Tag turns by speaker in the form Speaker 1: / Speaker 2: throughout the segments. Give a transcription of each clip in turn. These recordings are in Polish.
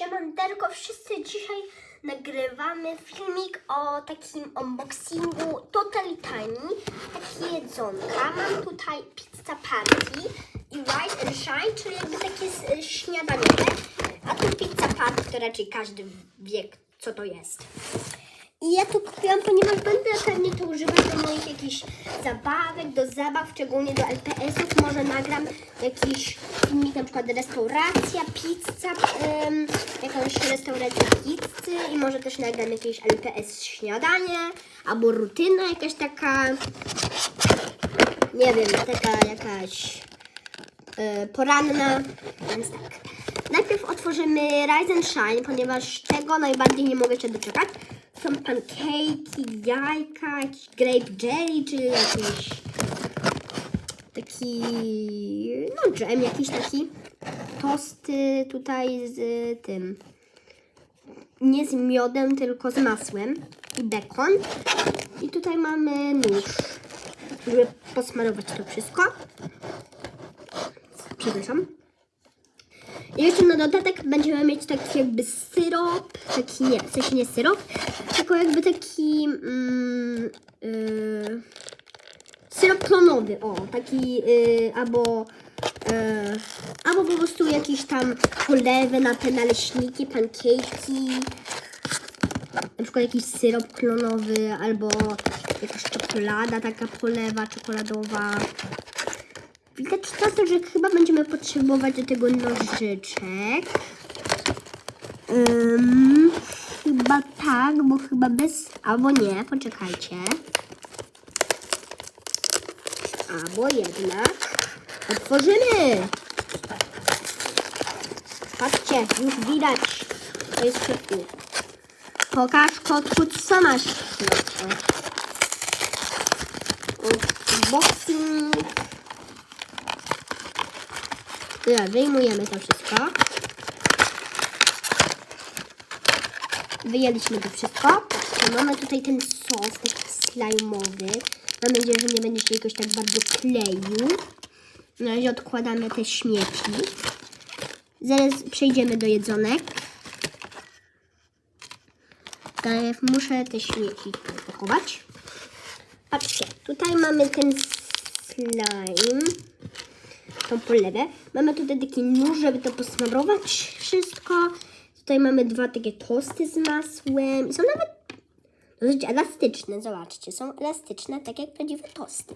Speaker 1: Siemanderko, wszyscy dzisiaj nagrywamy filmik o takim unboxingu Totally Tiny, takie jedzonka. Mam tutaj pizza party i Rise and Shine, czyli jakby takie śniadaniowe, a tu pizza party, to raczej każdy wie, co to jest. I ja to kupiłam, ponieważ będę pewnie to używać do moich jakichś zabawek, do zabaw, szczególnie do LPS-ów. Może nagram jakiś filmik, na przykład restauracja, pizza, em, jakąś restaurację pizzy i może też nagram jakieś LPS śniadanie, albo rutyna jakaś taka, nie wiem, taka jakaś e, poranna, więc tak. Najpierw otworzymy Rise and Shine, ponieważ tego najbardziej nie mogę się doczekać. Są pancake'i, jajka, jakiś grape jelly, czy jakiś taki, no dżem jakiś taki. Tosty tutaj z tym, nie z miodem, tylko z masłem i bekon. I tutaj mamy nóż, żeby posmarować to wszystko. Przepraszam. I jeszcze na dodatek będziemy mieć taki jakby syrop, taki nie, w sensie nie syrop, tylko jakby taki mm, yy, syrop klonowy, o, taki yy, albo yy, albo po prostu jakieś tam polewy na te naleśniki, pancake'i, na przykład jakiś syrop klonowy, albo jakaś czekolada, taka polewa czekoladowa. Widać to, że chyba będziemy potrzebować do tego nożyczek. Ym, chyba tak, bo chyba bez... Albo nie, poczekajcie. Albo jednak. Otworzymy! Patrzcie, już widać. To jest środku. Pokaż kotku, co masz. Unboxing. Dobra, wyjmujemy to wszystko. Wyjęliśmy to wszystko. Mamy tutaj ten sos taki slajmowy. Mam nadzieję, że nie będzie się jakoś tak bardzo kleił. Na razie odkładamy te śmieci. Zaraz przejdziemy do jedzonek. Ale muszę te śmieci tu pochować. Patrzcie, tutaj mamy ten slime tą polewę. Mamy tutaj taki nóż, żeby to posmarować wszystko. Tutaj mamy dwa takie tosty z masłem. Są nawet dosyć elastyczne, zobaczcie. Są elastyczne, tak jak prawdziwe tosty.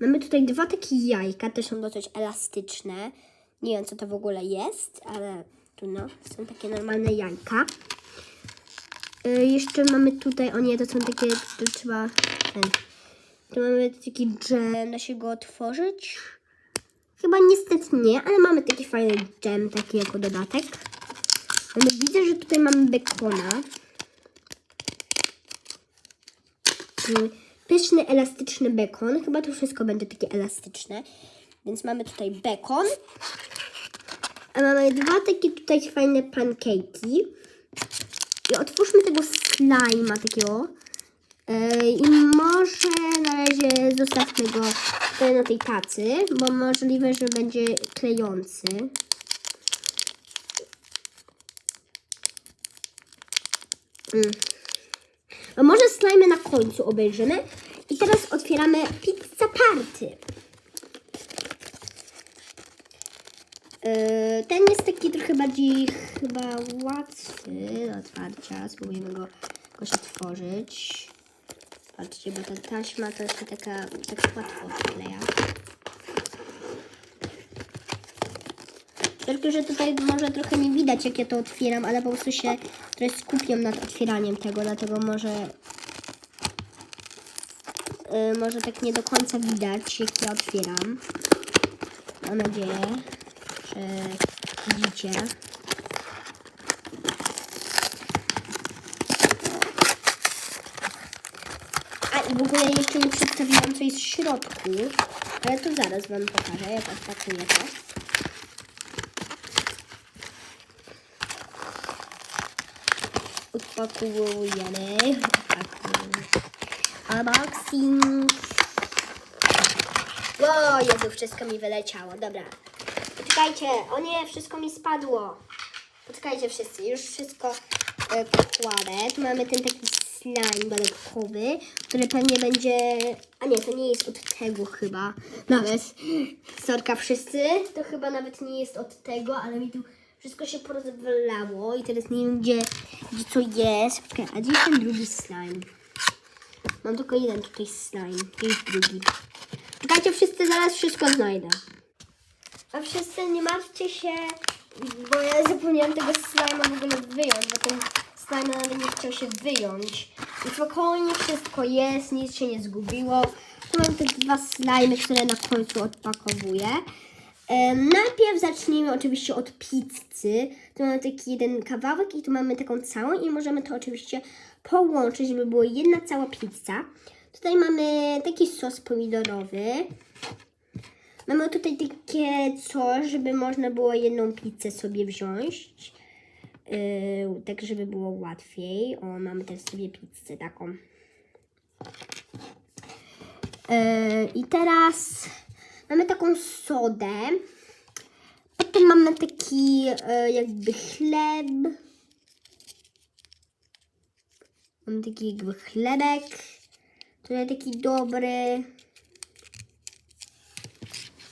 Speaker 1: Mamy tutaj dwa takie jajka, też są dosyć elastyczne. Nie wiem, co to w ogóle jest, ale tu no, są takie normalne jajka. Y, jeszcze mamy tutaj, o nie, to są takie, to trzeba ten, tu mamy taki dżem, da się go otworzyć? Chyba niestety nie, ale mamy taki fajny dżem, taki jako dodatek. Ale widzę, że tutaj mamy bekona. Pyszny, elastyczny bekon. Chyba to wszystko będzie takie elastyczne. Więc mamy tutaj bekon. A mamy dwa takie tutaj fajne pancake'i. I otwórzmy tego slajma takiego. I może na razie zostawmy go tutaj na tej tacy, bo możliwe, że będzie klejący. Mm. A może slajmy na końcu obejrzymy. I teraz otwieramy pizza party. Yy, Ten jest taki trochę bardziej chyba łatwy do otwarcia. Spróbujemy go jakoś otworzyć. Patrzcie, bo ta taśma to się taka tak łatwo odkleja. Tylko, że tutaj może trochę nie widać, jak ja to otwieram, ale po prostu się trochę skupiam nad otwieraniem tego, dlatego może yy, może tak nie do końca widać, jak ja otwieram. Mam nadzieję, że widzicie. W ogóle jeszcze nie przedstawiłam, co jest w środku, ale to zaraz Wam pokażę, jak odpakuję to. Odpakujemy. Unboxing. O, Jezu, wszystko mi wyleciało. Dobra. Czekajcie, o nie, wszystko mi spadło. Poczekajcie wszyscy, już wszystko e, pokładę. Tu mamy ten taki slime dodatkowy, który pewnie będzie... A nie, to nie jest od tego chyba. Nawet. Sorka wszyscy, to chyba nawet nie jest od tego, ale mi tu wszystko się porozwalało i teraz nie wiem gdzie, gdzie co jest. Okej, a gdzie jest ten drugi slime? Mam tylko jeden tutaj slime, gdzie jest drugi? Czekajcie wszyscy, zaraz wszystko znajdę. A wszyscy nie martwcie się, bo ja zapomniałam tego slajma w ogóle wyjąć, bo ten slime nawet nie chciał się wyjąć. I spokojnie wszystko jest, nic się nie zgubiło. Tu mam te dwa slajmy, które na końcu odpakowuję. Najpierw zacznijmy oczywiście od pizzy. Tu mamy taki jeden kawałek i tu mamy taką całą i możemy to oczywiście połączyć, żeby była jedna cała pizza. Tutaj mamy taki sos pomidorowy. Mamy tutaj takie coś, żeby można było jedną pizzę sobie wziąć. Yy, tak, żeby było łatwiej. O, mamy też sobie pizzę taką. Yy, I teraz mamy taką sodę. Potem mamy taki yy, jakby chleb. Mamy taki jakby chlebek. Tutaj taki dobry.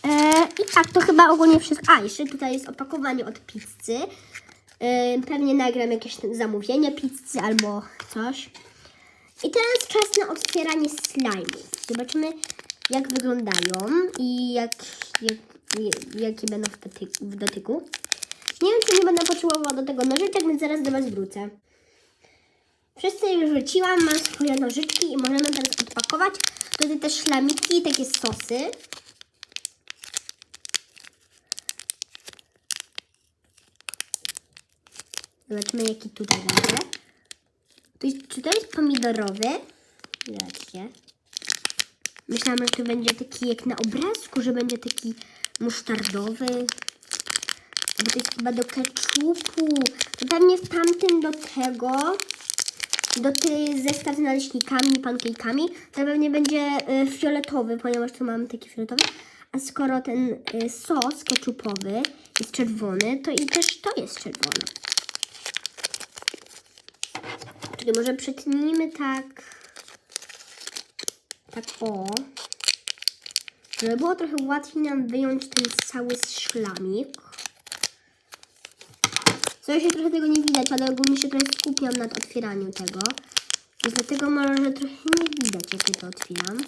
Speaker 1: E, I tak, to chyba ogólnie wszystko. A, jeszcze tutaj jest opakowanie od pizzy. Pewnie nagram jakieś zamówienie pizzy albo coś. I teraz czas na otwieranie slime'ów. Zobaczymy, jak wyglądają i jak, jak, jakie będą w dotyku, w dotyku. Nie wiem, czy nie będę potrzebowała do tego nożyczek, więc zaraz do Was wrócę. Wszyscy już wróciłam, mam swoje nożyczki i możemy teraz odpakować. Tutaj też szlamiki, takie sosy. Zobaczmy, jaki tutaj będzie. To jest, czy to jest pomidorowy? Zobaczcie. Myślałam, że to będzie taki jak na obrazku, że będzie taki musztardowy. Bo to jest chyba do keczupu. To pewnie w tamtym do tego, do tej zestaw z naleśnikami i pancake'ami, to pewnie będzie y, fioletowy, ponieważ tu mamy taki fioletowy. A skoro ten y, sos keczupowy jest czerwony, to i też to jest czerwone. Może przytnijmy tak. Tak o. Żeby było trochę łatwiej nam wyjąć ten cały szlamik. Co się trochę tego nie widać, ale ogólnie się trochę skupiam nad otwieraniem tego. Więc dlatego może trochę nie widać, jak ja to otwieram.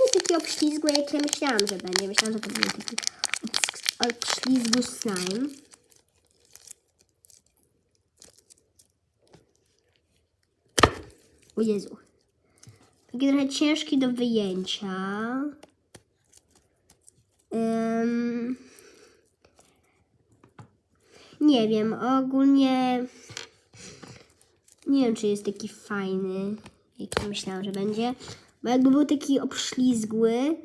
Speaker 1: Jest taki obślizgły, jak ja myślałam, że będzie. Myślałam, że to będzie taki obślizgły slime. O Jezu. Taki trochę ciężki do wyjęcia. Ym, nie wiem, ogólnie nie wiem, czy jest taki fajny, jak myślałam, że będzie. Bo jakby był taki obślizgły,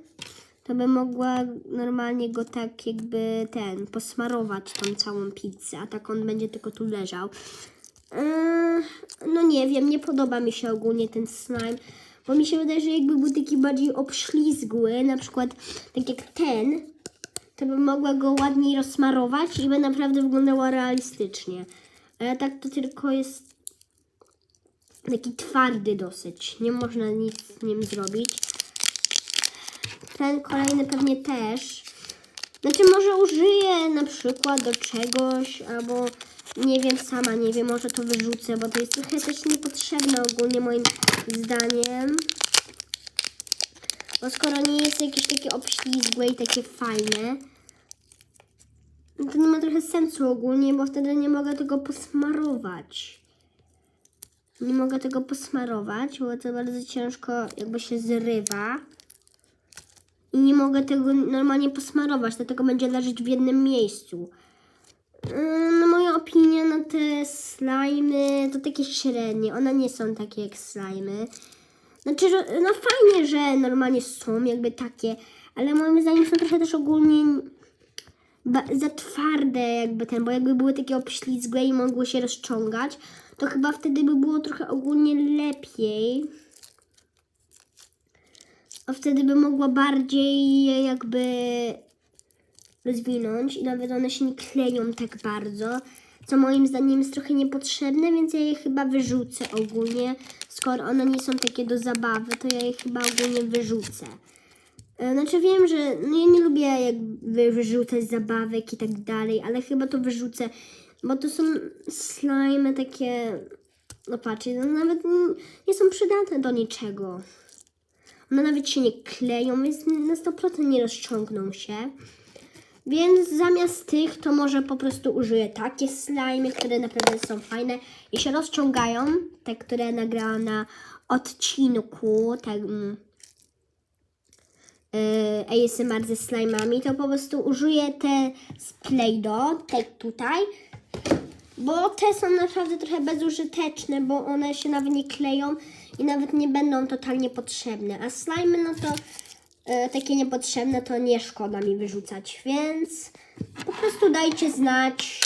Speaker 1: to bym mogła normalnie go tak jakby ten, posmarować tą całą pizzę, a tak on będzie tylko tu leżał. Eee, no nie wiem, nie podoba mi się ogólnie ten slime, bo mi się wydaje, że jakby był taki bardziej obślizgły, na przykład tak jak ten, to bym mogła go ładniej rozsmarować i by naprawdę wyglądała realistycznie. Ale tak to tylko jest taki twardy dosyć. Nie można nic z nim zrobić. Ten kolejny pewnie też. Znaczy może użyję na przykład do czegoś, albo nie wiem, sama nie wiem, może to wyrzucę, bo to jest trochę też niepotrzebne ogólnie moim zdaniem. Bo skoro nie jest jakieś takie obślizgłe i takie fajne, no to nie ma trochę sensu ogólnie, bo wtedy nie mogę tego posmarować. Nie mogę tego posmarować, bo to bardzo ciężko jakby się zrywa. I nie mogę tego normalnie posmarować, dlatego będzie leżeć w jednym miejscu. Yy, No moja opinia na te slajmy to takie średnie. One nie są takie jak slajmy. Znaczy, no fajnie, że normalnie są jakby takie, ale moim zdaniem są trochę też ogólnie za twarde jakby ten, bo jakby były takie obślizgłe i mogły się rozciągać, to chyba wtedy by było trochę ogólnie lepiej. A wtedy by mogła bardziej jakby rozwinąć i nawet one się nie kleją tak bardzo, co moim zdaniem jest trochę niepotrzebne, więc ja je chyba wyrzucę ogólnie. Skoro one nie są takie do zabawy, to ja je chyba ogólnie wyrzucę. E, Znaczy wiem, że no ja nie lubię jakby wyrzucać zabawek i tak dalej, ale chyba to wyrzucę, bo to są slime takie, no patrzcie, no nawet nie są przydatne do niczego. One nawet się nie kleją, więc na 100% nie rozciągną się. Więc zamiast tych, to może po prostu użyję takie slimy, które naprawdę są fajne i się rozciągają. Te, które nagrałam na odcinku, tak, mm, y, ASMR ze slime'ami, to po prostu użyję te z Play-Doh, te tutaj, bo te są naprawdę trochę bezużyteczne, bo one się nawet nie kleją i nawet nie będą totalnie potrzebne. A slimy, no to e, takie niepotrzebne, to nie szkoda mi wyrzucać, więc po prostu dajcie znać,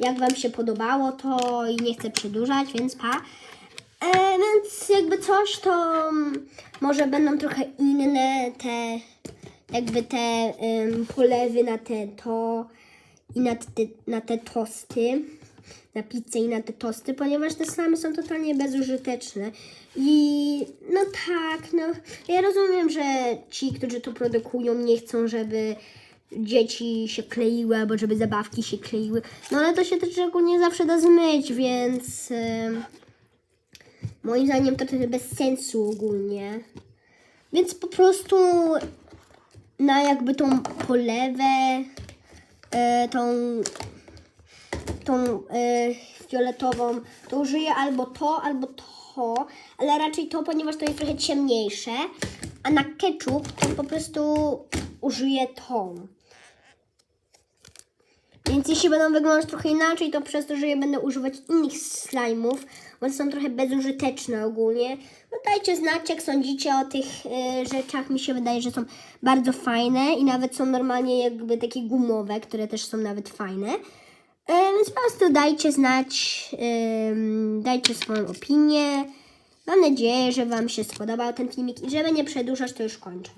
Speaker 1: jak Wam się podobało to i nie chcę przedłużać, więc pa. E, więc jakby coś, to może będą trochę inne te, jakby te ym, polewy na te to i na te, na te tosty, na pizzę i na te tosty, ponieważ te slimy są totalnie bezużyteczne. I no tak, no ja rozumiem, że ci, którzy to produkują, nie chcą, żeby dzieci się kleiły, albo żeby zabawki się kleiły. No ale to się też ogólnie zawsze da zmyć, więc ym, moim zdaniem to trochę bez sensu ogólnie. Więc po prostu na jakby tą polewę, e, tą, tą e, fioletową, to użyję albo to, albo to, ale raczej to, ponieważ to jest trochę ciemniejsze, a na ketchup to po prostu użyję tą. Więc jeśli będą wyglądać trochę inaczej, to przez to, że ja będę używać innych slime'ów, bo są trochę bezużyteczne ogólnie. No dajcie znać, jak sądzicie o tych e, rzeczach. Mi się wydaje, że są bardzo fajne i nawet są normalnie jakby takie gumowe, które też są nawet fajne. E, więc po prostu dajcie znać, dajcie swoją opinię. Mam nadzieję, że Wam się spodobał ten filmik i żeby nie przedłużać, to już kończę.